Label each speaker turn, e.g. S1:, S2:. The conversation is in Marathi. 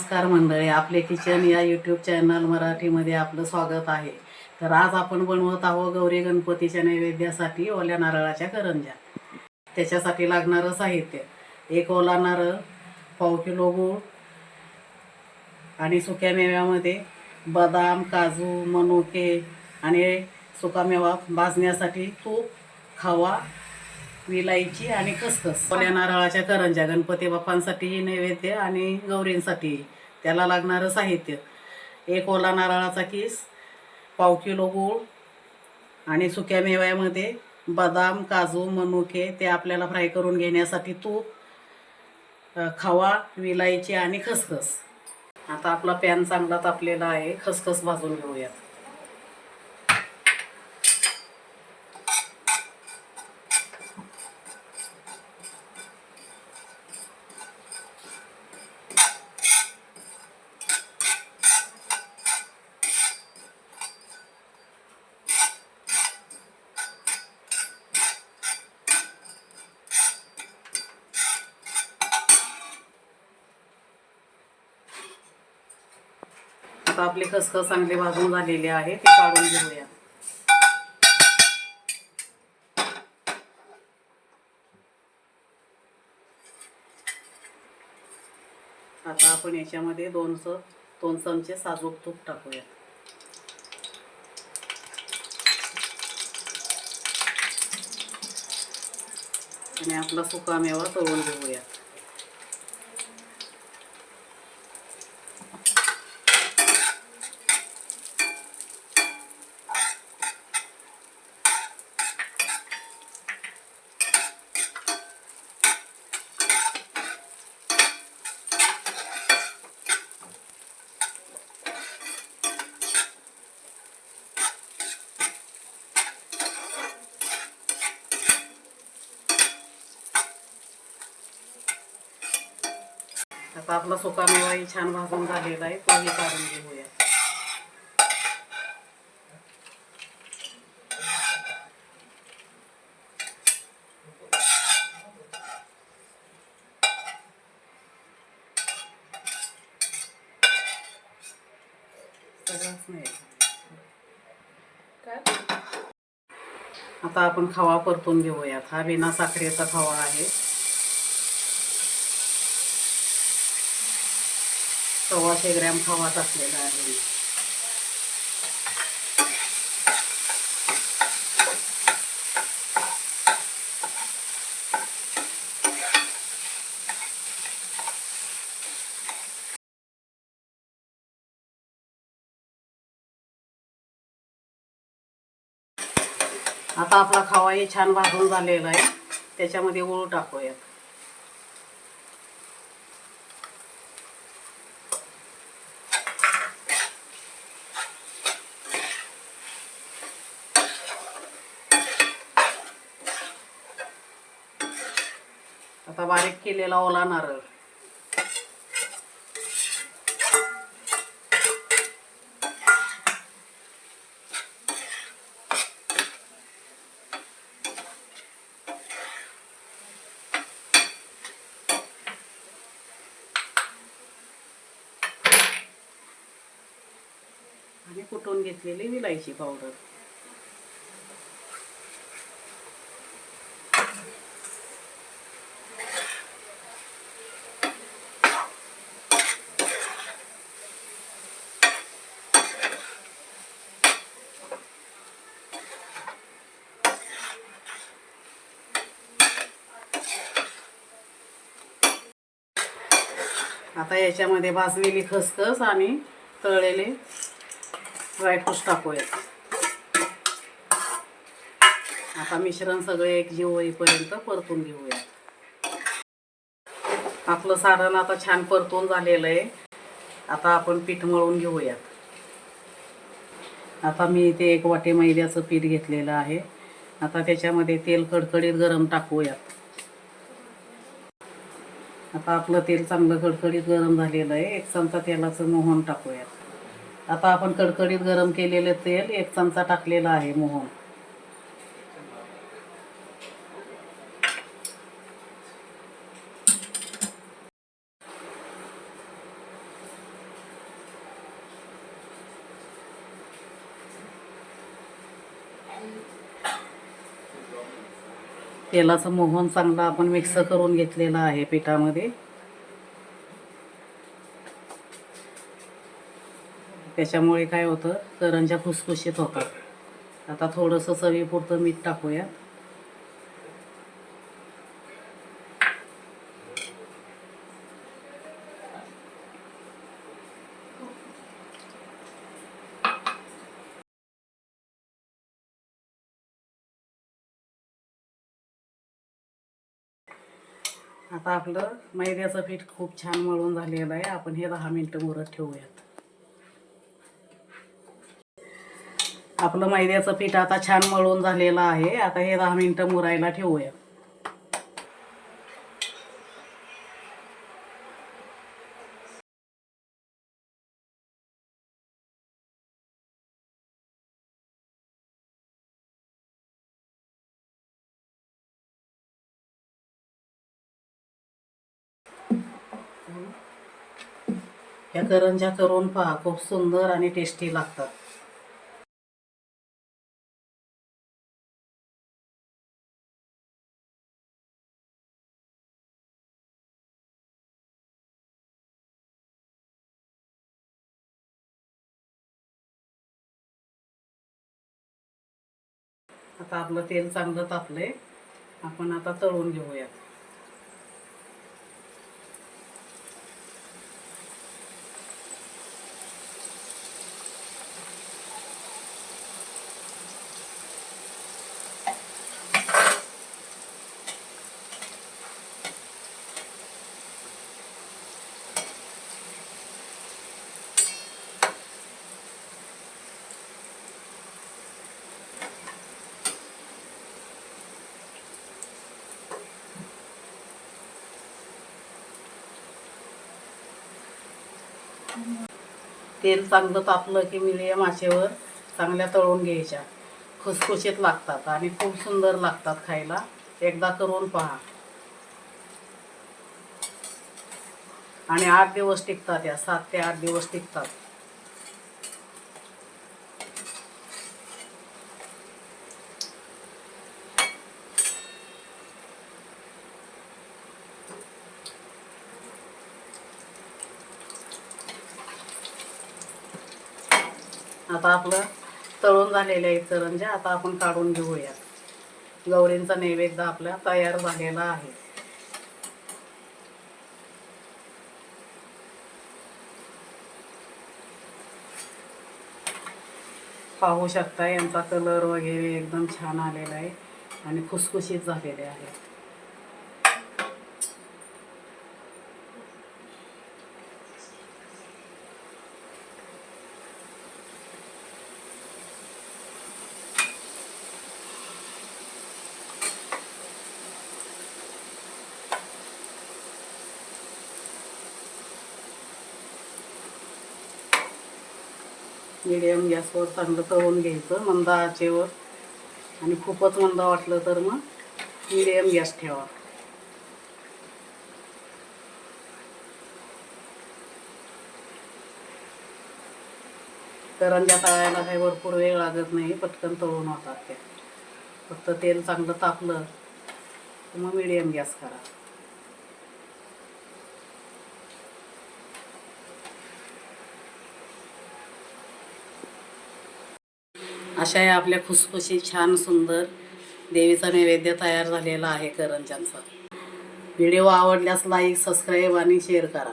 S1: नमस्कार मंडळी आपले किचन या यूट्यूब चॅनल मराठीमध्ये आपलं स्वागत आहे. तर आज आपण बनवत आहोत गौरी गणपतीच्या नैवेद्यासाठी ओल्या नारळाच्या करंज्या. त्याच्यासाठी लागणारं साहित्य. एक ओला नारळ पाव किलो गूळ आणि सुक्या मेव्यामध्ये बदाम काजू मनुके आणि सुकामेवा भाजण्यासाठी तूप खवा विलायची आणि खसखस ओल्या नारळाच्या करंज्या गणपती बाप्पांसाठीही नैवेद्य आणि गौरींसाठी त्याला लागणारं साहित्य. एक ओला नारळाचा किस पाव किलो गूळ आणि सुक्या मेव्यामध्ये बदाम काजू मनुके ते आपल्याला फ्राय करून घेण्यासाठी तूप खवा विलायची आणि खसखस. आता आपला पॅन चांगला तापलेला आहे. खसखस भाजून घेऊयात. आता आपले खसखस चांगले भाजून झालेले आहे ते काढून घेऊया. आता आपण याच्यामध्ये दोन स दोन चमचे साजूक तूप टाकूया. आणि आपला सुकामेवा तळून घेऊया. आता आपला सुका मेवाही छान भाजून झालेला आहे तोही काढून घेऊया. आता आपण खवा परतून घेऊयात. हा बिना साखरेचा खवा आहे. सव्वाशे ग्रॅम खवाच असलेला आहे. आता आपला खवाही छान भाजून झालेला आहे. त्याच्यामध्ये ओळू टाकूयात. बारीक केलेला ओला नारळ आणि कुटून घेतलेली विलायची पावडर. आता याच्यामध्ये भाजलेली खसखस आणि तळलेले ड्रायफ्रूट्स टाकूयात. आता मिश्रण सगळे एक जीव होईपर्यंत परतून घेऊयात. आपलं सारण आता छान परतून झालेलं आहे. आता आपण पीठ मळून घेऊयात. आता मी इथे एक वाटे मैद्याचं पीठ घेतलेलं आहे. आता त्याच्यामध्ये तेल कडकडीत गरम टाकूयात. आता आपलं तेल चांगलं कडकडीत गरम झालेलं आहे. एक चमचा तेलाचं मोहन टाकूयात. आता आपण कडकडीत गरम केलेलं तेल एक चमचा टाकलेला आहे मोहन. तेलाचं मोहन चांगलं आपण मिक्स करून घेतलेलं आहे पिठामध्ये. त्याच्यामुळे काय होतं करंजा खुसखुशीत होतात. आता थोडंसं चवीपुरतं मीठ टाकूया आता आपलं मैद्याचं पीठ खूप छान मळून झालेलं आहे. आपण हे दहा मिनटं मुरत ठेवूयात. आपलं मैद्याचं पीठ आता छान मळून झालेलं आहे. आता हे दहा मिनटं मुरायला ठेवूया या करंज्या करून पहा खूप सुंदर आणि टेस्टी लागतात. आता आपलं तेल चांगलं तापलंय. आपण आता तळून घेऊयात. तेल चांगलं तापलं की मिलिया माशेवर चांगल्या तळून घ्यायच्या. खुसखुशीत लागतात आणि खूप सुंदर लागतात खायला. एकदा करून पहा. आणि आठ दिवस टिकतात या सात ते आठ दिवस टिकतात. आता आपलं तळून झालेलं आहे चरंजा आता आपण काढून घेऊया गौरींचा नैवेद्य आपला तयार झालेला आहे. पाहू शकता यांचा कलर वगैरे एकदम छान आलेला आहे आणि खुसखुशीत झालेले आहेत. मिडियम गॅसवर चांगलं तळून घ्यायचं मंद आचेवर. आणि खूपच मंद वाटलं तर मग मिडियम गॅस ठेवा. करंजा तळायला काही भरपूर वेळ लागत नाही पटकन तळून होतात त्या फक्त तेल चांगलं तापलं तर मग मिडियम गॅस करा. अशा या आपल्या खुसखुशी छान सुंदर देवीचा नैवेद्य तयार झालेला आहे करंजांचा व्हिडिओ आवडल्यास लाईक सबस्क्राईब आणि शेअर करा.